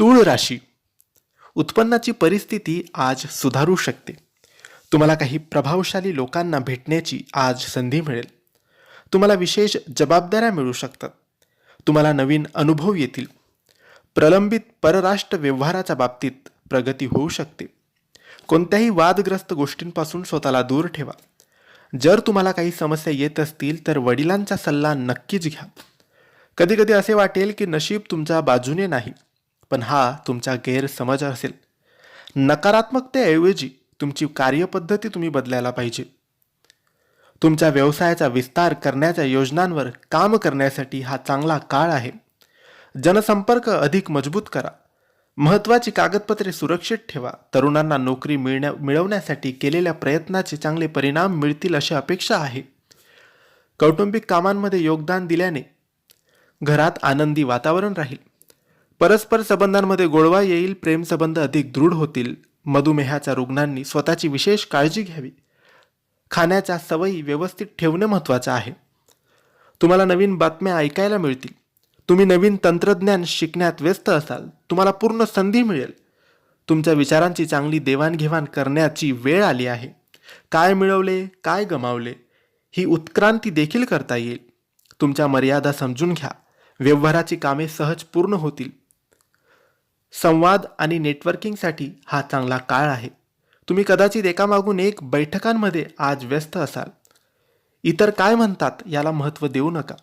तूळ राशी. उत्पन्नाची परिस्थिती आज सुधारू शकते. तुम्हाला काही प्रभावशाली लोकांना भेटण्याची आज संधी मिळेल. तुम्हाला विशेष जबाबदाऱ्या मिळू शकतात. तुम्हाला नवीन अनुभव येतील. प्रलंबित परराष्ट्र व्यवहाराच्या बाबतीत प्रगती होऊ शकते. कोणत्याही वादग्रस्त गोष्टींपासून स्वतःला दूर ठेवा. जर तुम्हाला काही समस्या येत असतील तर वडिलांचा सल्ला नक्कीच घ्या. कधीकधी असे वाटेल की नशीब तुमच्या बाजूने नाही. पण हा तुमचा गैरसमज असेल. नकारात्मकतेऐवजी तुमची कार्यपद्धती तुम्ही बदलायला पाहिजे. तुमच्या व्यवसायाचा विस्तार करण्याच्या योजनांवर काम करण्यासाठी हा चांगला काळ आहे. जनसंपर्क अधिक मजबूत करा. महत्त्वाची कागदपत्रे सुरक्षित ठेवा. तरुणांना नोकरी मिळण्या मिळवण्यासाठी केलेल्या प्रयत्नाचे चांगले परिणाम मिळतील अशी अपेक्षा आहे. कौटुंबिक कामांमध्ये योगदान दिल्याने घरात आनंदी वातावरण राहील. परस्पर संबंधांमध्ये गोडवा येईल प्रेमसंबंध अधिक दृढ होतील. मधुमेहाच्या रुग्णांनी स्वतःची विशेष काळजी घ्यावी. खाण्याच्या सवयी व्यवस्थित ठेवणे महत्त्वाचं आहे. तुम्हाला नवीन बातम्या ऐकायला मिळतील. तुम्ही नवीन तंत्रज्ञान शिकण्यात व्यस्त असाल. तुम्हाला पूर्ण संधी मिळेल. तुमच्या विचारांची चांगली देवाणघेवाण करण्याची वेळ आली आहे. काय मिळवले काय गमावले ही उत्क्रांती देखील करता येईल. तुमच्या मर्यादा समजून घ्या. व्यवहाराची कामे सहज पूर्ण होतील. संवाद आणि नेटवर्किंगसाठी हा चांगला काळ आहे. तुम्ही कदाचित एकामागून एक बैठकांमध्ये आज व्यस्त असाल. इतर काय म्हणतात याला महत्त्व देऊ नका.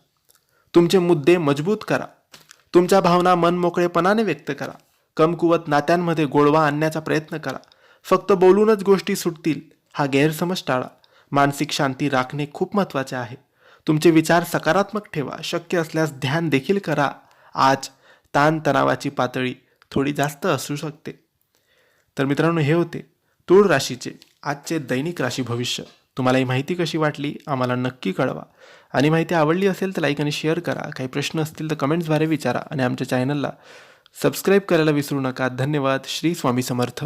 तुमचे मुद्दे मजबूत करा. तुमच्या भावना मनमोकळेपणाने व्यक्त करा. कमकुवत नात्यांमध्ये गोडवा आणण्याचा प्रयत्न करा. फक्त बोलूनच गोष्टी सुटतील हा गैरसमज टाळा. मानसिक शांती राखणे खूप महत्त्वाचे आहे. तुमचे विचार सकारात्मक ठेवा. शक्य असल्यास ध्यान देखील करा. आज ताणतणावाची पातळी थोडी जास्त असू शकते. तर मित्रांनो हे होते तूळ राशीचे आजचे दैनिक राशी भविष्य. तुम्हाला ही माहिती कशी वाटली आम्हाला नक्की कळवा. आणि माहिती आवडली असेल तर लाईक आणि शेअर करा. काही प्रश्न असतील तर कमेंट्सद्वारे विचारा आणि आमच्या चॅनलला सबस्क्राईब करायला विसरू नका. धन्यवाद. श्री स्वामी समर्थ.